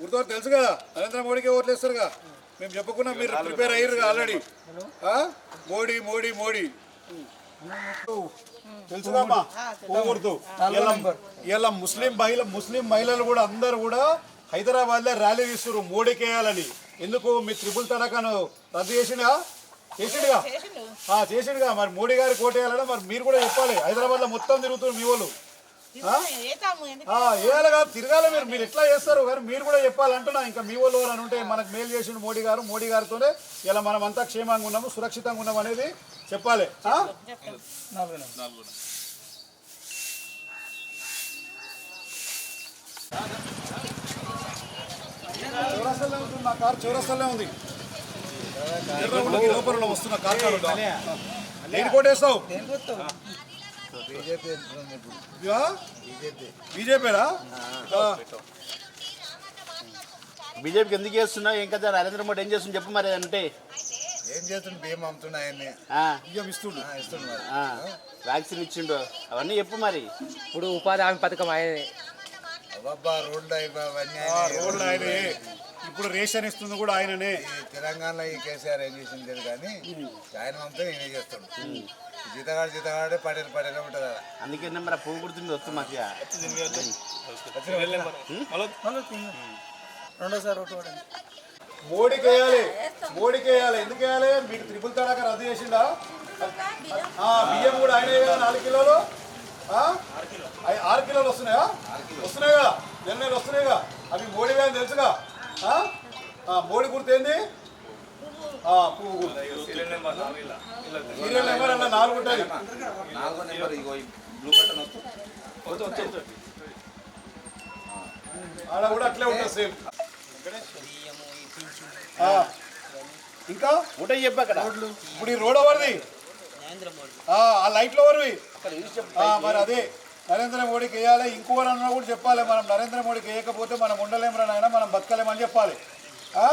గుర్తు తెలుసు కదా నరేంద్ర మోడీకి ఓట్లు వేస్తారుగా మేము చెప్పకుండా మీరు ప్రిపేర్ అయ్యారు ఆల్రెడీ మోడీ మోడీ మోడీ. పోకూడదు. ఇలా ముస్లిం మహిళ ముస్లిం మహిళలు కూడా అందరూ కూడా హైదరాబాద్లో ర్యాలీ తీస్తున్నారు మోడీకి వేయాలని. ఎందుకు? మీ త్రిపుల్ తడకను రద్దు చేసినా చేసిండుగా? ఆ, చేసిండుగా. మరి మోడీ గారికి కోటేయాలని మరి మీరు కూడా చెప్పాలి. హైదరాబాద్లో మొత్తం తిరుగుతున్నారు మీ వాళ్ళు. కాదు తిరగాలి మీరు మీరు ఎట్లా చేస్తారు కానీ మీరు కూడా చెప్పాలంటున్నా ఇంకా మీ వాళ్ళు అని ఉంటే మనకు మేలు చేసిండు మోడీ గారు మోడీ గారితోనే ఇలా మనం అంతా క్షేమంగా ఉన్నాము సురక్షితంగా ఉన్నాం అనేది చెప్పాలి ఆ? చౌరస్తాలో ఉంటుంది నా కార్ చౌరస్తాలో ఉంది లోపల వస్తున్న కార్ కారు ఉందా? బీజేపీరా బీజేపీకి ఎందుకు చేస్తున్నా? ఏం కదా నరేంద్ర మోడీ ఏం చేస్తున్నా చెప్పు మరి అంటే. ఏం చేస్తుండు? బియ్యం అమ్ముతున్నాయన్ని బియ్యం ఇస్తుండు. ఇస్తున్నారు వ్యాక్సిన్ ఇచ్చిండు. అవన్నీ చెప్పు మరి. ఇప్పుడు ఉపాధి హామీ పథకం ఆయనే. అబ్బా రోడ్లు అవి అవన్నీ ఆయనే. రోడ్లు ఆయనే. ఇప్పుడు రేషన్ ఇస్తుంది కూడా ఆయననే. తెలంగాణలో ఈ కేసీఆర్ ఏం చేసింది కానీ ఆయన అంతా నేనే చేస్తాడు. జీతగాడు జీతగాడే పడేలు పడేలా ఉంటుంది. అందుకే మరి పువ్వు కుడుతుంది వస్తు మంచిగా రెండోసారి పడింది మోడీకి వేయాలి. మోడీకి వేయాలి. ఎందుకు వేయాలి? మీకు త్రిపుల్ తడాక రద్దు చేసిందా ఆ, బియ్యం కూడా ఆయనే కదా నాలుగు కిలోలు? ఆరు కిలోలు వస్తున్నాయా? వస్తున్నాయిగా నెల నెలలు వస్తున్నాయిగా అవి మోడీ అని తెలుసుగా? ఆ? ఆ, మోడీ గుర్తు ఏంది? పువ్వు గుర్తు సీరియల్ నెంబర్ అన్న నాలుగు ఉంటుంది నాలుగో నెంబర్ ఇగో ఈ బ్లూ బటన్ వస్తు. ఆడ కూడా అట్లే ఉంటుంది సేమ్. ఇంకా? ఒకటే చెప్పు అక్కడ. ఇప్పుడు ఈ రోడ్ ఎవరిది? ఆ, ఆ లైట్లు ఎవరివి? ఆ, మరి అదే. నరేంద్ర మోడీకి వేయాలి ఇంకోరు అన్నా కూడా చెప్పాలి. మనం నరేంద్ర మోడీకి వేయకపోతే మనం ఉండలేము నాయన మనం బతకలేమని చెప్పాలి. ఆ?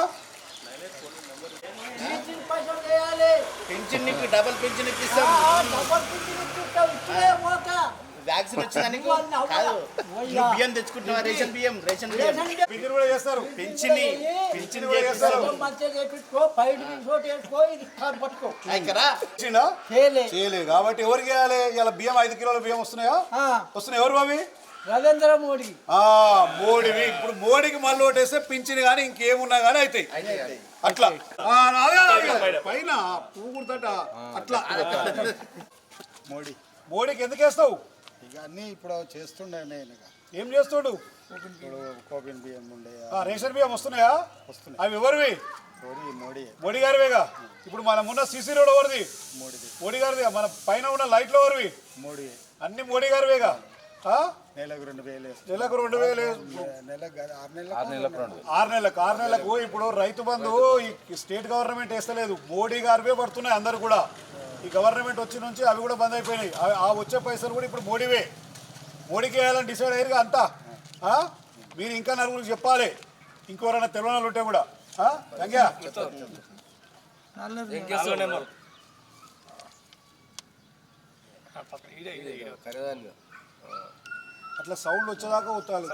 పెన్షన్ నీకు డబల్ పెన్షన్ ఇప్పిస్తాం వ్యాక్సిన్ వచ్చిందా నీకు? కాదు. నువ్వు బియ్యం తెచ్చుకుంటున్నావా? రేషన్ బియ్యం రేషన్ బియ్యం. పింఛన్ కూడా చేస్తారు. చేస్తారు. కాబట్టి ఎవరికి వేయాలి ఇలా బియ్యం ఐదు కిలోల బియ్యం వస్తున్నాయా? వస్తున్నాయి ఎవరు అవి నరేంద్ర మోడీ. ఆ మోడీవి ఇప్పుడు మోడీకి మళ్ళీ ఓటేస్తే పింఛన్ కానీ ఇంకేమున్నా కానీ అవుతాయి అట్లా. పైన గుర్తట అట్లా. మోడీ. మోడీకి ఎందుకు వేస్తావు? ఇక అన్నీ ఇప్పుడు చేస్తుండే నేను ఇక. ఏం చేస్తాడు? ఇప్పుడు కోపిన్ బియ్యం ఉండే ఆ, రేషన్ బియ్యం వస్తున్నాయా? వస్తున్నాయి. అవి ఎవరివి? మోడీ మోడీ. మోడీ గారివేగా? ఇప్పుడు మనం ఉన్న సిసి రోడ్ ఎవరిది? మోడీది. మోడీ గారిది. మన పైన ఉన్న లైట్లు ఎవరివి? మోడీ. అన్ని మోడీ గారివేగా? నెలకు రెండు వేలు. నెలకు రెండు వేలు నెలకు కాదు, ఆరు నెలలకు ఆరు నెలలకు ఆరు ఇప్పుడు రైతు బంధు ఈ స్టేట్ గవర్నమెంట్ వేస్తలేదు. మోడీ గారివే పడుతున్నాయి అందరు కూడా. ఈ గవర్నమెంట్ వచ్చిన నుంచి అవి కూడా బంద్ అయిపోయినాయి. ఆ- వచ్చే పైసలు కూడా ఇప్పుడు మోడీవే. మోడీకి వేయాలని డిసైడ్ అయ్యారుగా అంతా. ఆ? మీరు ఇంకా నలుగురికి చెప్పాలి. ఇంకెవరైనా వాళ్ళు ఉంటే కూడా. ఆ? రంగ్యా అట్లా సౌండ్ వచ్చేదాకా వస్తాలి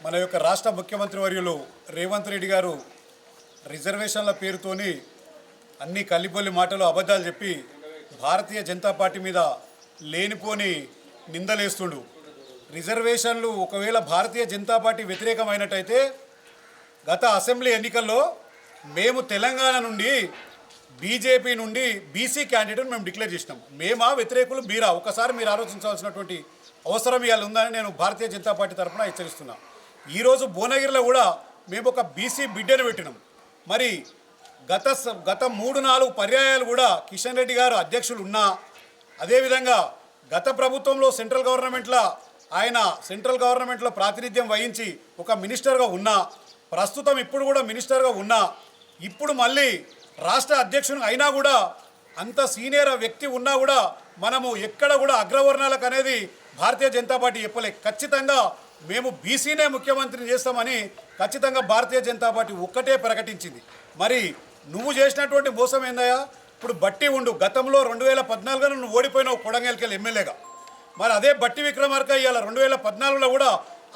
మన యొక్క రాష్ట్ర ముఖ్యమంత్రి వర్యులు రేవంత్ రెడ్డి గారు రిజర్వేషన్ల పేరుతోని అన్ని కల్లిపొల్లి మాటలు అబద్ధాలు చెప్పి భారతీయ జనతా పార్టీ మీద లేనిపోని నిందలేస్తుండు. రిజర్వేషన్లు ఒకవేళ భారతీయ జనతా పార్టీ వ్యతిరేకమైనట్టయితే గత అసెంబ్లీ ఎన్నికల్లో మేము తెలంగాణ నుండి బీజేపీ నుండి బీసీ క్యాండిడేట్ మేము డిక్లేర్ చేసినాం. మేమా వ్యతిరేకులు మీరా? ఒకసారి మీరు ఆలోచించాల్సినటువంటి అవసరం ఇవాళ ఉందని నేను భారతీయ జనతా పార్టీ తరఫున హెచ్చరిస్తున్నా. ఈరోజు భువనగిరిలో కూడా మేము ఒక బీసీ బిడ్డను పెట్టినాం. మరి గత స- గత మూడు నాలుగు పర్యాయాలు కూడా కిషన్ రెడ్డి గారు అధ్యక్షులు ఉన్నా అదేవిధంగా గత ప్రభుత్వంలో సెంట్రల్ గవర్నమెంట్లో ఆయన సెంట్రల్ గవర్నమెంట్లో ప్రాతినిధ్యం వహించి ఒక మినిస్టర్గా ఉన్నా ప్రస్తుతం ఇప్పుడు కూడా మినిస్టర్గా ఉన్నా ఇప్పుడు మళ్ళీ రాష్ట్ర అధ్యక్షుడు అయినా కూడా అంత సీనియర్ వ్యక్తి ఉన్నా కూడా మనము ఎక్కడ కూడా అగ్రవర్ణాలకు అనేది భారతీయ జనతా పార్టీ చెప్పలే. ఖచ్చితంగా మేము బీసీనే ముఖ్యమంత్రిని చేస్తామని ఖచ్చితంగా భారతీయ జనతా పార్టీ ఒక్కటే ప్రకటించింది. మరి నువ్వు చేసినటువంటి మోసం ఏందయ్యా? ఇప్పుడు బట్టి ఉండు. గతంలో రెండు వేల పద్నాలుగులో నువ్వు ఓడిపోయినావు కొడంగల్కెళ్ళి ఎమ్మెల్యేగా. మరి అదే బట్టి విక్రమార్క ఇవాళ రెండు వేల పద్నాలుగులో కూడా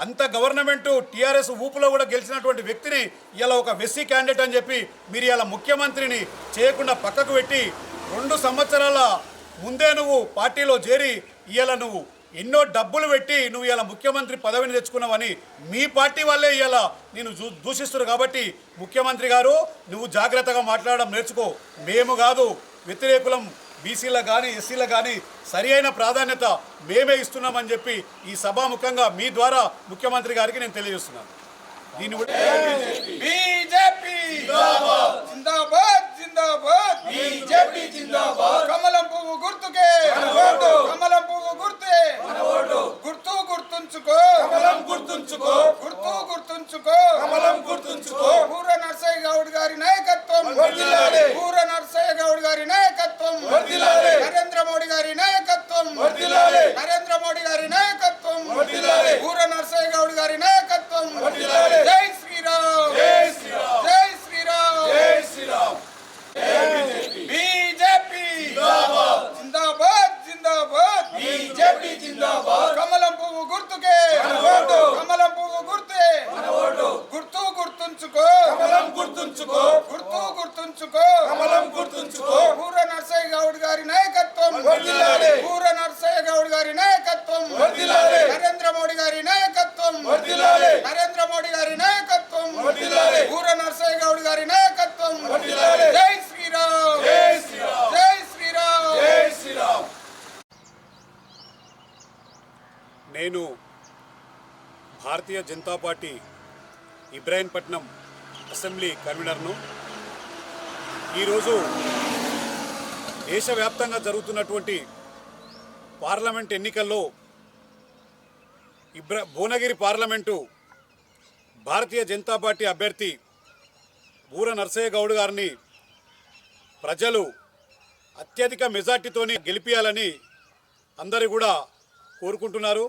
అంత గవర్నమెంట్ టీఆర్ఎస్ ఊపులో కూడా గెలిచినటువంటి వ్యక్తిని ఇలా ఒక వెస్సీ క్యాండిడేట్ అని చెప్పి మీరు ఇలా ముఖ్యమంత్రిని చేయకుండా పక్కకు పెట్టి రెండు సంవత్సరాల ముందే నువ్వు పార్టీలో చేరి ఇలా నువ్వు. ఎన్నో డబ్బులు పెట్టి నువ్వు ఇలా ముఖ్యమంత్రి పదవిని తెచ్చుకున్నావని మీ పార్టీ వాళ్ళే ఇలా నేను దూ- దూషిస్తున్నారు కాబట్టి ముఖ్యమంత్రి గారు నువ్వు జాగ్రత్తగా మాట్లాడడం నేర్చుకో. మేము కాదు వ్యతిరేకులం బీసీలకు కానీ ఎస్సీలకు కానీ సరి అయిన ప్రాధాన్యత మేమే ఇస్తున్నామని చెప్పి ఈ సభాముఖంగా మీ ద్వారా ముఖ్యమంత్రి గారికి నేను తెలియజేస్తున్నాను. దీన్ని కూడా బీజేపీ జిందాబాద్ జిందాబాద్ బీజేపీ జిందాబాద్ కమలం పువ్వు గుర్తుకే కమలం పువ్వు గుర్తే గుర్తు గుర్తుంచుకో కమలం గుర్తుంచుకో గుర్తు గుర్తుంచుకో కమలం గుర్తుంచుకో పూర నర్సయ్య గౌడ్ గారి నాయకత్వం పూర నర్సయ్య గౌడ్ గారి నాయకత్వం నరేంద్ర మోడీ గారి నాయకత్వం నరేంద్ర మోడీ గారి నాయకత్వం పూర నర్సయ్య గౌడ్ గారి నాయకత్వం జై శ్రీరామ్ జై శ్రీరామ్ జై శ్రీరామ్ జై శ్రీరామ్ బీజేపీ జిందాబాద్ జిందాబాద్ బీజేపీ జిందాబాద్ కమలం పువ్వు గుర్తుకే కమలం పువ్వు గుర్తే గుర్తు గుర్తుంచుకో కమలం గుర్తుంచుకో గుర్తు గుర్తుంచుకో కమలం గుర్తుంచుకో పూర నర్సయ్య గౌడ్ గారి నాయకత్వం పూర నర్సయ్య గౌడ్ గారి నాయకత్వం నరేంద్ర మోడీ గారి నాయకత్వం నరేంద్ర మోడీ గారి నాయకత్వం పూర నర్సయ్య గౌడ్ గారి నాయకత్వం జై శ్రీరామ్ జై శ్రీరామ్ జై శ్రీరామ్ జై శ్రీరామ్ నేను భారతీయ జనతా పార్టీ ఇబ్రాహీంపట్నం అసెంబ్లీ కన్వీనర్ను ఈరోజు దేశవ్యాప్తంగా జరుగుతున్నటువంటి పార్లమెంట్ ఎన్నికల్లో ఇబ్రా భువనగిరి పార్లమెంటు భారతీయ జనతా పార్టీ అభ్యర్థి బూర నర్సయ్య గౌడ్ గారిని ప్రజలు అత్యధిక మెజార్టీతోని గెలిపించాలని అందరూ కూడా కోరుకుంటున్నారు.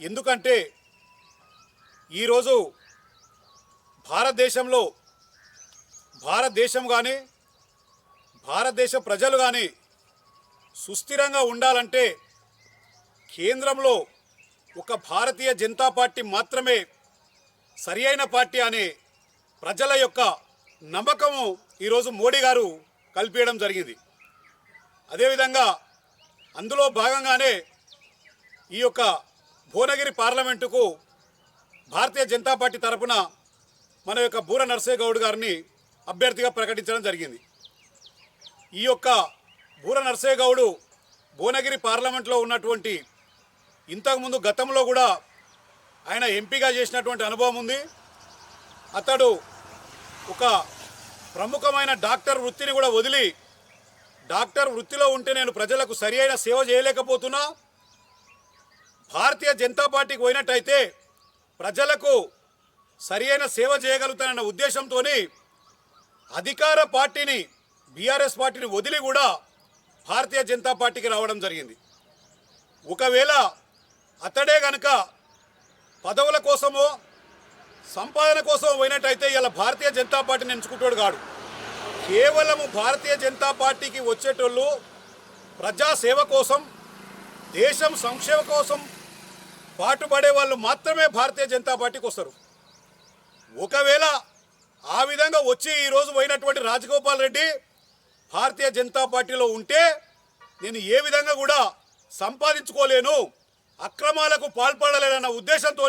ఎందుకంటే ఈరోజు భారతదేశంలో భారతదేశం కానీ భారతదేశ ప్రజలు కానీ సుస్థిరంగా ఉండాలంటే కేంద్రంలో ఒక భారతీయ జనతా పార్టీ మాత్రమే సరి అయిన పార్టీ అనే ప్రజల యొక్క నమ్మకము ఈరోజు మోడీ గారు కల్పించడం జరిగింది. అదేవిధంగా అందులో భాగంగానే ఈ యొక్క భువనగిరి పార్లమెంటుకు భారతీయ జనతా పార్టీ తరపున మన యొక్క బూర నర్సయ్య గౌడ్ గారిని అభ్యర్థిగా ప్రకటించడం జరిగింది. ఈ యొక్క బూర నర్సయ్య గౌడు భువనగిరి పార్లమెంట్లో ఉన్నటువంటి ఇంతకుముందు గతంలో కూడా ఆయన ఎంపీగా చేసినటువంటి అనుభవం ఉంది. అతడు ఒక ప్రముఖమైన డాక్టర్ వృత్తిని కూడా వదిలి డాక్టర్ వృత్తిలో ఉంటే నేను ప్రజలకు సరి సేవ చేయలేకపోతున్నా. భారతీయ జనతా పార్టీకి పోయినట్టయితే ప్రజలకు సరి అయిన సేవ చేయగలుగుతానన్న ఉద్దేశంతో అధికార పార్టీని బీఆర్ఎస్ పార్టీని వదిలి కూడా భారతీయ జనతా పార్టీకి రావడం జరిగింది. ఒకవేళ అతడే గనక పదవుల కోసమో సంపాదన కోసం పోయినట్టయితే ఇలా భారతీయ జనతా పార్టీని ఎంచుకుంటాడు కాడు. కేవలము భారతీయ జనతా పార్టీకి వచ్చేటోళ్ళు ప్రజాసేవ కోసం దేశం సంక్షేమ కోసం పాటుపడే వాళ్ళు మాత్రమే భారతీయ జనతా పార్టీకి వస్తారు. ఒకవేళ ఆ విధంగా వచ్చి ఈరోజు పోయినటువంటి రాజగోపాల్ రెడ్డి భారతీయ జనతా పార్టీలో ఉంటే నేను ఏ విధంగా కూడా సంపాదించుకోలేను అక్రమాలకు పాల్పడలేనన్న ఉద్దేశంతో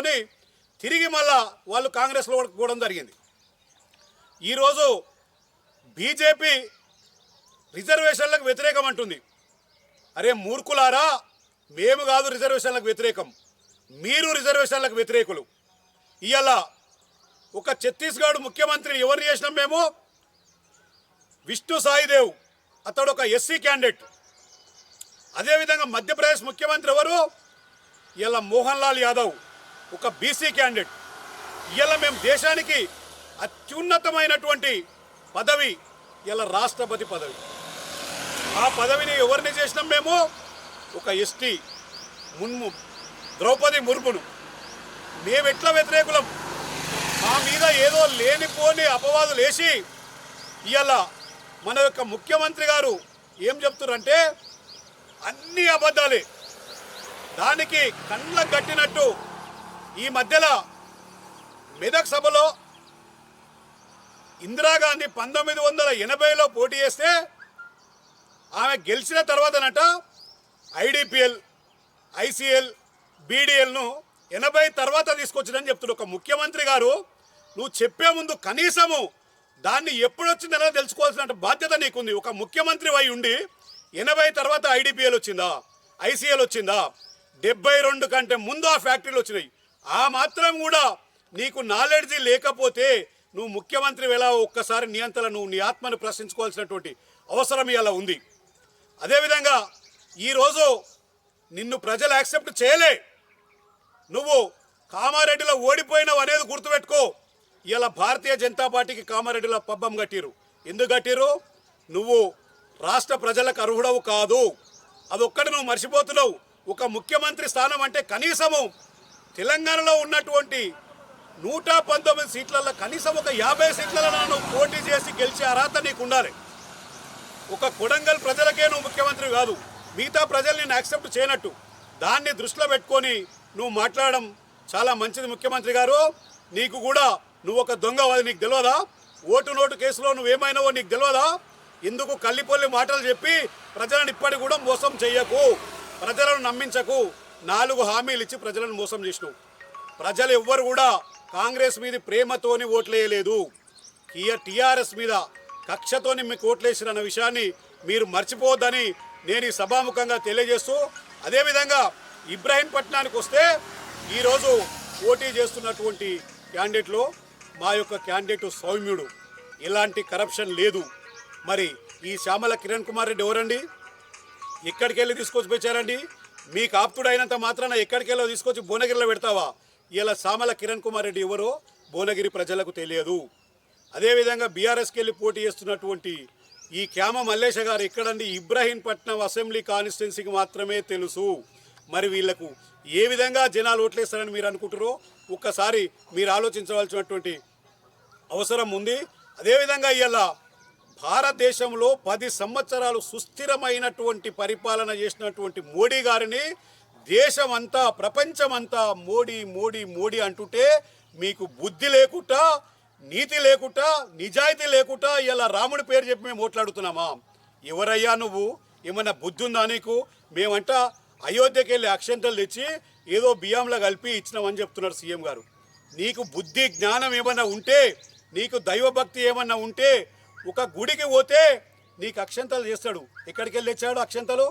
తిరిగి మళ్ళా వాళ్ళు కాంగ్రెస్లో కూడా జరిగింది. ఈరోజు బీజేపీ రిజర్వేషన్లకు వ్యతిరేకం అంటుంది. అరే మూర్ఖులారా మేము కాదు రిజర్వేషన్లకు వ్యతిరేకం. మీరు రిజర్వేషన్లకు వ్యతిరేకులు. ఇవాళ ఒక ఛత్తీస్గఢ్ ముఖ్యమంత్రి ఎవరిని చేసినాం మేము? విష్ణు సాయిదేవ్. అతడు ఒక ఎస్సీ క్యాండిడేట్. అదేవిధంగా మధ్యప్రదేశ్ ముఖ్యమంత్రి ఎవరు? ఇలా మోహన్ లాల్ యాదవ్ ఒక బీసీ క్యాండిడేట్. ఇలా మేము దేశానికి అత్యున్నతమైనటువంటి పదవి ఇలా రాష్ట్రపతి పదవి. ఆ పదవిని ఎవరిని చేసినాం మేము? ఒక ఎస్టీ మున్ము ద్రౌపది ముర్మును మేము ఎట్లా వ్యతిరేకులం? మా మీద ఏదో లేనిపోని అపవాదులు వేసి ఇవాళ మన యొక్క ముఖ్యమంత్రి గారు ఏం చెప్తున్నారంటే అన్ని అబద్ధాలే. దానికి కళ్ళ కట్టినట్టు ఈ మధ్యలో మెదక్ సభలో ఇందిరాగాంధీ పంతొమ్మిది వందల ఎనభైలో పోటీ చేస్తే ఆమె గెలిచిన తర్వాతనట ఐడిపిఎల్ ఐసిఎల్ బీడీఎల్ను ఎనభై తర్వాత తీసుకొచ్చిందని చెప్తున్నాడు ఒక ముఖ్యమంత్రి గారు నువ్వు చెప్పే ముందు కనీసము దాన్ని ఎప్పుడొచ్చిందనో తెలుసుకోవాల్సిన బాధ్యత నీకుంది. ఒక ముఖ్యమంత్రి అయి ఉండి ఎనభై తర్వాత ఐడిపిఎల్ వచ్చిందా? ఐసీఎల్ వచ్చిందా? డెబ్బై రెండు కంటే ముందు ఆ ఫ్యాక్టరీలు వచ్చినాయి. ఆ మాత్రం కూడా నీకు నాలెడ్జ్ లేకపోతే నువ్వు ముఖ్యమంత్రి ఎలా ఒక్కసారి నియంత్రణ నువ్వు నీ ఆత్మను ప్రశ్నించుకోవాల్సినటువంటి అవసరం ఇలా ఉంది. అదేవిధంగా ఈరోజు నిన్ను ప్రజలు యాక్సెప్ట్ చేయలే. నువ్వు కామారెడ్డిలో ఓడిపోయినావు అనేది గుర్తుపెట్టుకో. ఇలా భారతీయ జనతా పార్టీకి కామారెడ్డిలో పబ్బం కట్టిరు ఎందుకు కట్టిరు నువ్వు రాష్ట్ర ప్రజలకు అర్హుడవు కాదు. అదొక్కటి నువ్వు మర్చిపోతున్నావు. ఒక ముఖ్యమంత్రి స్థానం అంటే కనీసము తెలంగాణలో ఉన్నటువంటి నూట పంతొమ్మిది సీట్లలో కనీసం ఒక యాభై సీట్లలో నువ్వు పోటీ చేసి గెలిచే అర్హత నీకు ఉండాలి ఒక కొడంగల్ ప్రజలకే నువ్వు ముఖ్యమంత్రి కాదు. మిగతా ప్రజలు నేను యాక్సెప్ట్ చేయనట్టు. దాన్ని దృష్టిలో పెట్టుకొని నువ్వు మాట్లాడడం చాలా మంచిది ముఖ్యమంత్రి గారు. నీకు కూడా నువ్వు ఒక దొంగ అది నీకు తెలియదా ఓటు నోటు కేసులో నువ్వేమైనావో నీకు తెలియదా ఎందుకు కల్లిపొల్లి మాటలు చెప్పి ప్రజలను ఇప్పటికి కూడా మోసం చేయకు ప్రజలను నమ్మించకు. నాలుగు హామీలు ఇచ్చి ప్రజలను మోసం చేసినావు. ప్రజలు ఎవ్వరు కూడా కాంగ్రెస్ మీద ప్రేమతోని ఓట్లేయలేదు. టీఆర్ఎస్ మీద కక్షతోని మీకు ఓట్లేసిన విషయాన్ని మీరు మర్చిపోవద్దని నేను ఈ సభాముఖంగా తెలియజేస్తూ అదేవిధంగా ఇబ్రాహీంపట్నానికి వస్తే ఈరోజు పోటీ చేస్తున్నటువంటి క్యాండిడేట్లో మా యొక్క క్యాండిడేట్ సౌమ్యుడు. ఎలాంటి కరప్షన్ లేదు. మరి ఈ శ్యామల కిరణ్ కుమార్ రెడ్డి ఎవరండి? ఎక్కడికి వెళ్ళి తీసుకొచ్చి పెంచారండి? మీకు ఆప్తుడైనంత మాత్రాన ఎక్కడికి వెళ్ళో తీసుకొచ్చి భువనగిరిలో పెడతావా? ఇలా శ్యామల కిరణ్ కుమార్ రెడ్డి ఎవరో భువనగిరి ప్రజలకు తెలియదు. అదేవిధంగా బీఆర్ఎస్కి వెళ్ళి పోటీ చేస్తున్నటువంటి ఈ క్యామ మల్లేశ గారు ఎక్కడండి? ఇబ్రాహీంపట్నం అసెంబ్లీ కాన్స్టిట్యున్సీకి మాత్రమే తెలుసు. మరి వీళ్ళకు ఏ విధంగా జనాలు ఓట్లేస్తారని మీరు అనుకుంటారో ఒక్కసారి మీరు ఆలోచించవలసినటువంటి అవసరం ఉంది. అదేవిధంగా ఇవాళ భారతదేశంలో పది సంవత్సరాలు సుస్థిరమైనటువంటి పరిపాలన చేసినటువంటి మోడీ గారిని దేశమంతా ప్రపంచమంతా మోడీ మోడీ మోడీ అంటుంటే మీకు బుద్ధి లేకుండా నీతి లేకుండా నిజాయితీ లేకుండా ఇలా రాముడి పేరు చెప్పి మేము ఓట్లాడుతున్నామా? ఎవరయ్యా నువ్వు? ఏమన్నా బుద్ధి ఉందా నీకు? మేమంట అయోధ్యకి వెళ్ళి అక్షంతలు తెచ్చి ఏదో బియ్యంలో కలిపి ఇచ్చినామని చెప్తున్నారు సీఎం గారు. నీకు బుద్ధి జ్ఞానం ఏమన్నా ఉంటే నీకు దైవభక్తి ఏమన్నా ఉంటే ఒక గుడికి పోతే నీకు అక్షంతలు చేస్తాడు. ఎక్కడికి వెళ్ళి తెచ్చాడు అక్షంతలు?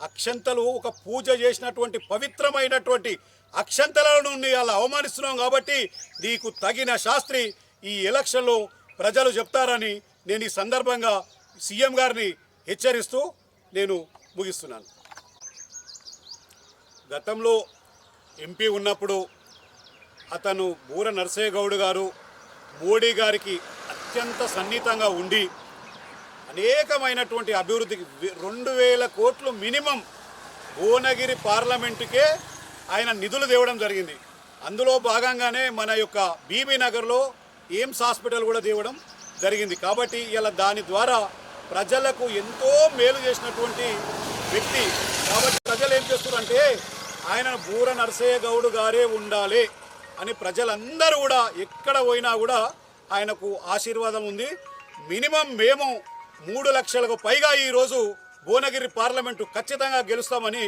అక్షంతలు ఒక పూజ చేసినటువంటి పవిత్రమైనటువంటి అక్షంతలను అలా అవమానిస్తున్నాం కాబట్టి నీకు తగిన శాస్త్రి ఈ ఎలక్షన్లో ప్రజలు చెప్తారని నేను ఈ సందర్భంగా సీఎం గారిని హెచ్చరిస్తూ నేను ముగిస్తున్నాను. గతంలో ఎంపీ ఉన్నప్పుడు అతను బూర నరసయ్య గౌడ్ గారు మోడీ గారికి అత్యంత సన్నిహితంగా ఉండి అనేకమైనటువంటి అభివృద్ధికి రెండు వేల కోట్లు మినిమం భువనగిరి పార్లమెంటుకే ఆయన నిధులు తేవడం జరిగింది. అందులో భాగంగానే మన యొక్క బీబీ నగర్లో ఎయిమ్స్ హాస్పిటల్ కూడా తేవడం జరిగింది. కాబట్టి ఇలా దాని ద్వారా ప్రజలకు ఎంతో మేలు చేసినటువంటి వ్యక్తి. కాబట్టి ప్రజలు ఏం చేస్తున్నారంటే ఆయన బూర నరసయ్య గౌడ్ గారే ఉండాలి అని ప్రజలందరూ కూడా ఎక్కడ పోయినా కూడా ఆయనకు ఆశీర్వాదం ఉంది. మినిమం మేము మూడు లక్షలకు పైగా ఈరోజు భువనగిరి పార్లమెంటు ఖచ్చితంగా గెలుస్తామని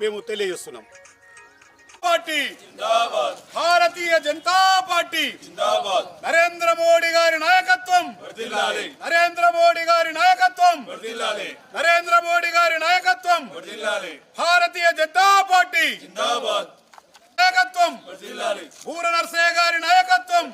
మేము తెలియజేస్తున్నాం. పార్టీ. భారతీయ జనతా పార్టీ. నరేంద్ర మోడీ గారి నాయకత్వం. నరేంద్ర మోడీ గారి నాయకత్వం. నరేంద్ర మోడీ గారి నాయకత్వం. భారతీయ జనతా పార్టీ. నాయకత్వం. పూర నరసయ్య గారి నాయకత్వం.